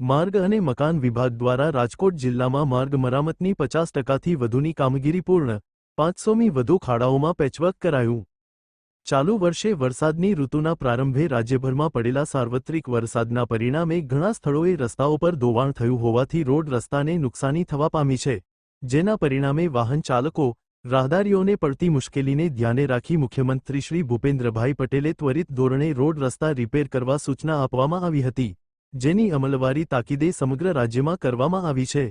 માર્ગ અને મકાન વિભાગ દ્વારા રાજકોટ જિલ્લામાં માર્ગ મરામતની પચાસ ટકાથી વધુની કામગીરી પૂર્ણ, પાંચસોમી વધુ ખાડાઓમાં પેચવર્ક કરાયું. ચાલુ વર્ષે વરસાદની ઋતુના પ્રારંભે રાજ્યભરમાં પડેલા સાર્વત્રિક વરસાદના પરિણામે ઘણા સ્થળોએ રસ્તાઓ પર ધોવાણ થયું હોવાથી રોડ રસ્તાને નુકસાની થવા પામી છે, જેના પરિણામે વાહન ચાલકો, રાહદારીઓને પડતી મુશ્કેલીને ધ્યાને રાખી મુખ્યમંત્રી શ્રી ભૂપેન્દ્રભાઈ પટેલે ત્વરિત ધોરણે રોડ રસ્તા રિપેર કરવા સૂચના આપવામાં આવી હતી. જેની અમલવારી તાકીદે સમગ્ર રાજ્યમાં કરવામાં આવી છે.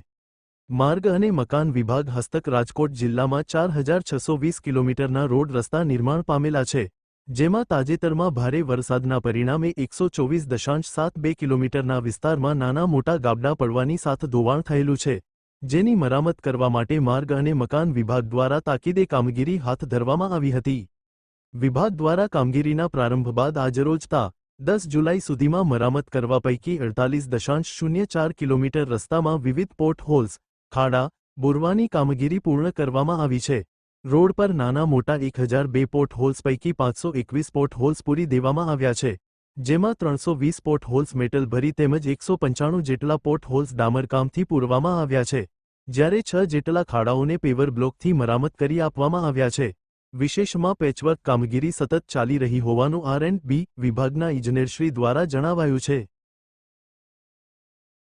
માર્ગ અને મકાન વિભાગ હસ્તક રાજકોટ જિલ્લામાં ચાર હજાર છસો વીસ કિલોમીટરના રોડ રસ્તા નિર્માણ પામેલા છે, જેમાં તાજેતરમાં ભારે વરસાદના પરિણામે એકસો ચોવીસ દશાંશ સાત બે કિલોમીટરના વિસ્તારમાં નાના મોટા ગાબડા પડવાની સાથે ધોવાણ થયેલું છે, જેની મરામત કરવા માટે માર્ગ અને મકાન વિભાગ દ્વારા તાકીદે કામગીરી હાથ ધરવામાં આવી હતી. વિભાગ દ્વારા કામગીરીના પ્રારંભ બાદ આજરોજ તા દસ જુલાઈ સુધીમાં મરામત કરવા પૈકી અડતાલીસ દશાંશ શૂન્ય ચાર કિલોમીટર રસ્તામાં વિવિધ પોર્ટ હોલ્સ ખાડા, બોરવાની કામગીરી પૂર્ણ કરવામાં આવી છે. રોડ પર નાના મોટા એક હજાર બે પોર્ટ હોલ્સ પૈકી પાંચસો એકવીસ પોર્ટ હોલ્સ પૂરી દેવામાં આવ્યા છે. જેમાં ત્રણસો વીસ પોર્ટ હોલ્સ મેટલ ભરી તેમજ એકસો પંચાણું જેટલા પોર્ટ હોલ્સ ડામરકામથી પૂરવામાં આવ્યા છે. જ્યારે છ જેટલા ખાડાઓને પેવર બ્લોકથી મરામત કરી આપવામાં આવ્યા છે. વિશેષમાં પેચવર્ક કામગીરી સતત ચાલી રહી હોવાનું આર એન્ડ બી વિભાગના ઇજનેરશ્રી દ્વારા જણાવાયું છે.